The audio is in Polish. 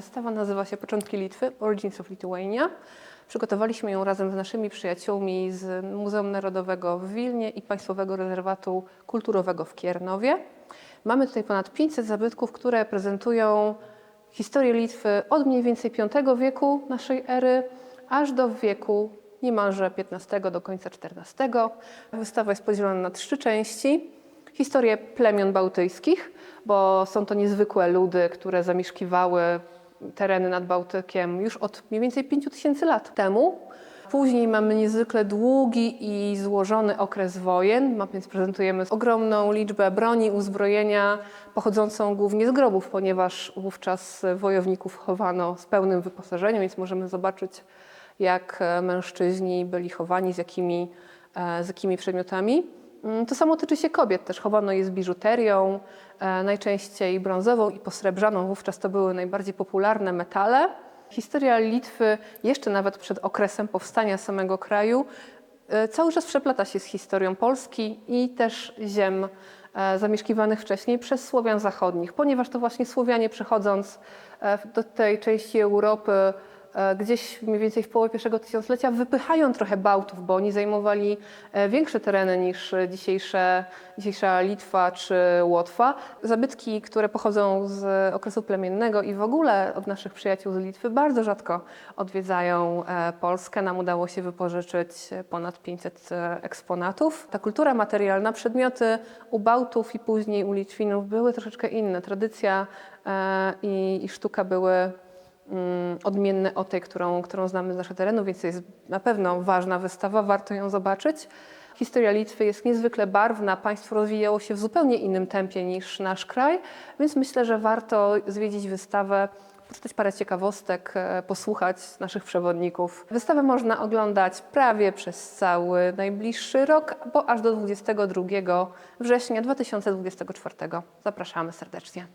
Wystawa nazywa się Początki Litwy, Origins of Lithuania. Przygotowaliśmy ją razem z naszymi przyjaciółmi z Muzeum Narodowego w Wilnie i Państwowego Rezerwatu Kulturowego w Kiernowie. Mamy tutaj ponad 500 zabytków, które prezentują historię Litwy od mniej więcej V wieku naszej ery aż do wieku niemalże XV do końca XIV. Wystawa jest podzielona na trzy części. Historię plemion bałtyckich, bo są to niezwykłe ludy, które zamieszkiwały tereny nad Bałtykiem już od mniej więcej 5000 lat temu. Później mamy niezwykle długi i złożony okres wojen, więc prezentujemy ogromną liczbę broni, uzbrojenia pochodzącą głównie z grobów, ponieważ wówczas wojowników chowano z pełnym wyposażeniem, więc możemy zobaczyć, jak mężczyźni byli chowani, z jakimi, e, z jakimi przedmiotami. Mm, To samo tyczy się kobiet, też chowano je z biżuterią, e, najczęściej brązową i posrebrzaną. Wówczas to były najbardziej popularne metale. Historia Litwy, jeszcze nawet przed okresem powstania samego kraju, e, cały czas przeplata się z historią Polski i też ziem e, zamieszkiwanych wcześniej przez Słowian zachodnich, ponieważ to właśnie Słowianie przychodząc e, do tej części Europy gdzieś mniej więcej w połowie pierwszego tysiąclecia wypychają trochę Bałtów, bo oni zajmowali e, większe tereny niż e, dzisiejsze, dzisiejsza Litwa czy Łotwa. Zabytki, które pochodzą z okresu plemiennego i w ogóle od naszych przyjaciół z Litwy bardzo rzadko odwiedzają e, Polskę. Nam udało się wypożyczyć e, ponad 500 e, eksponatów. Ta kultura materialna, przedmioty u Bałtów i później u Litwinów były troszeczkę inne. Tradycja e, i, i sztuka były odmienne od tej, którą, którą znamy z naszych terenów, więc jest na pewno ważna wystawa, warto ją zobaczyć. Historia Litwy jest niezwykle barwna, państwo rozwijało się w zupełnie innym tempie niż nasz kraj, więc myślę, że warto zwiedzić wystawę, poczytać parę ciekawostek, e, posłuchać naszych przewodników. Wystawę można oglądać prawie przez cały najbliższy rok, bo aż do 22 września 2024. Zapraszamy serdecznie.